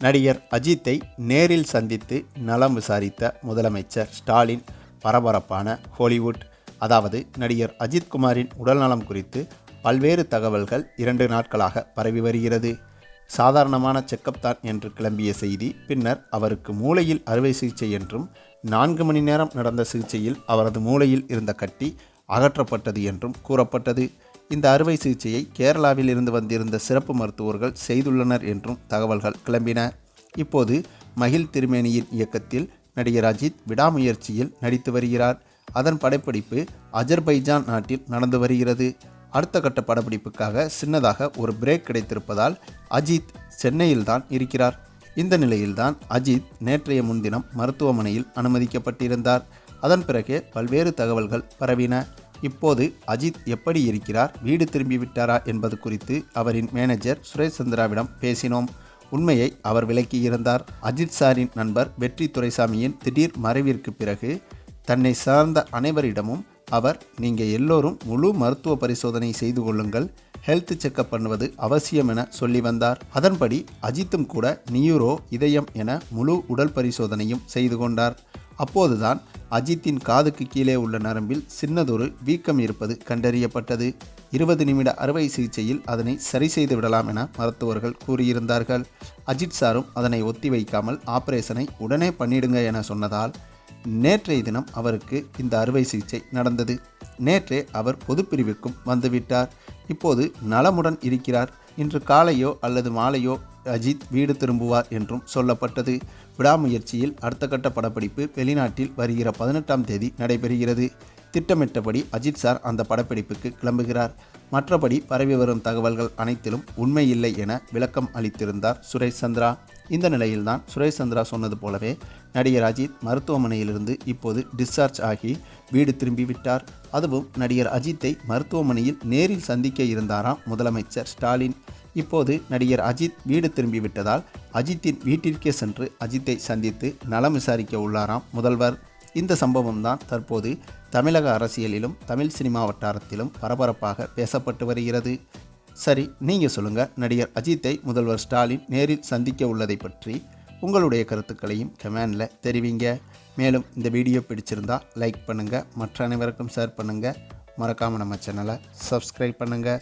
நடிகர் அஜித்தை நேரில் சந்தித்து நலம் விசாரித்த முதலமைச்சர் ஸ்டாலின் பரபரப்பான ஹாலிவுட். அதாவது நடிகர் அஜித்குமாரின் உடல்நலம் குறித்து பல்வேறு தகவல்கள் இரண்டு நாட்களாக பரவி வருகிறது. சாதாரணமான செக்கப் தான் என்று கிளம்பிய செய்தி பின்னர் அவருக்கு மூளையில் அறுவை சிகிச்சை என்றும் நான்கு மணி நேரம் நடந்த சிகிச்சையில் அவரது மூளையில் இருந்த கட்டி அகற்றப்பட்டது என்றும் கூறப்பட்டது. இந்த அறுவை சிகிச்சையை கேரளாவில் இருந்து வந்திருந்த சிறப்பு மருத்துவர்கள் செய்துள்ளனர் என்றும் தகவல்கள் கிளம்பின. இப்போது மகிழ் திருமேனியின் இயக்கத்தில் நடிகர் அஜித் விடாமுயற்சியில் நடித்து வருகிறார். அதன் படப்பிடிப்பு அஜர்பைஜான் நாட்டில் நடந்து வருகிறது. அடுத்த கட்ட படப்பிடிப்புக்காக சின்னதாக ஒரு பிரேக் கிடைத்திருப்பதால் அஜித் சென்னையில்தான் இருக்கிறார். இந்த நிலையில்தான் அஜித் நேற்றைய முன்தினம் மருத்துவமனையில் அனுமதிக்கப்பட்டிருந்தார். அதன் பிறகே பல்வேறு தகவல்கள் பரவின. இப்போது அஜித் எப்படி இருக்கிறார்? வீடு திரும்பிவிட்டாரா என்பது குறித்து அவரின் மேனேஜர் சுரேஷ் சந்திராவிடம் பேசினோம். உண்மையை அவர் விளக்கியிருந்தார் அஜித் சாரின் நண்பர் வெற்றி துரைசாமியின் திடீர் மறைவிற்கு பிறகு தன்னை சார்ந்த அனைவரிடமும் அவர் நீங்கள் எல்லோரும் முழு மருத்துவ பரிசோதனை செய்து கொள்ளுங்கள். ஹெல்த் செக்கப் பண்ணுவது அவசியம் என சொல்லி வந்தார். அதன்படி அஜித்தும் கூட நியூரோ இதயம் என முழு உடல் பரிசோதனையும் செய்து கொண்டார். அப்போதுதான் அஜித்தின் காதுக்கு கீழே உள்ள நரம்பில் சின்னதொரு வீக்கம் இருப்பது கண்டறியப்பட்டது. இருபது நிமிட அறுவை சிகிச்சையில் அதனை சரி செய்து விடலாம் என மருத்துவர்கள் கூறியிருந்தார்கள். அஜித் சாரும் அதனை ஒத்தி வைக்காமல் ஆபரேஷனை உடனே பண்ணிடுங்க என சொன்னதால் நேற்றைய தினம் அவருக்கு இந்த அறுவை சிகிச்சை நடந்தது. நேற்றே அவர் பொதுப்பிரிவுக்கும் வந்துவிட்டார். இப்போது நலமுடன் இருக்கிறார். இன்று காலையோ அல்லது மாலையோ அஜித் வீடு திரும்புவார் என்றும் சொல்லப்பட்டது. விடாமுயற்சியில் அடுத்த கட்ட படப்பிடிப்பு வெளிநாட்டில் வருகிற பதினெட்டாம் தேதி நடைபெறுகிறது. திட்டமிட்டபடி அஜித் சார் அந்த படப்பிடிப்புக்கு கிளம்புகிறார். மற்றபடி பரவி வரும் தகவல்கள் அனைத்திலும் உண்மை இல்லை என விளக்கம் அளித்திருந்தார் சுரேஷ் சந்திரா. இந்த நிலையில்தான் சுரேஷ் சந்திரா சொன்னது போலவே நடிகர் அஜித் மருத்துவமனையிலிருந்து இப்போது டிஸ்சார்ஜ் ஆகி வீடு திரும்பி விட்டார் அதுவும் நடிகர் அஜித்தை மருத்துவமனையில் நேரில் சந்திக்க இருந்தாராம் முதலமைச்சர் ஸ்டாலின். இப்போது நடிகர் அஜித் வீடு திரும்பிவிட்டதால் அஜித்தின் வீட்டிற்கே சென்று அஜித்தை சந்தித்து நலம் விசாரிக்க உள்ளாராம் முதல்வர். இந்த சம்பவம் தான் தற்போது தமிழக அரசியலிலும் தமிழ் சினிமா வட்டாரத்திலும் பரபரப்பாக பேசப்பட்டு வருகிறது. சரி நீங்கள் சொல்லுங்கள் நடிகர் அஜித்தை முதல்வர் ஸ்டாலின் நேரில் சந்திக்க உள்ளதை பற்றி உங்களுடைய கருத்துக்களையும் கமெண்டில் தெரிவிங்க. மேலும் இந்த வீடியோ பிடிச்சிருந்தால் லைக் பண்ணுங்கள் மற்ற அனைவருக்கும் ஷேர் பண்ணுங்கள் மறக்காமல் நம்ம சேனலை சப்ஸ்கிரைப் பண்ணுங்கள்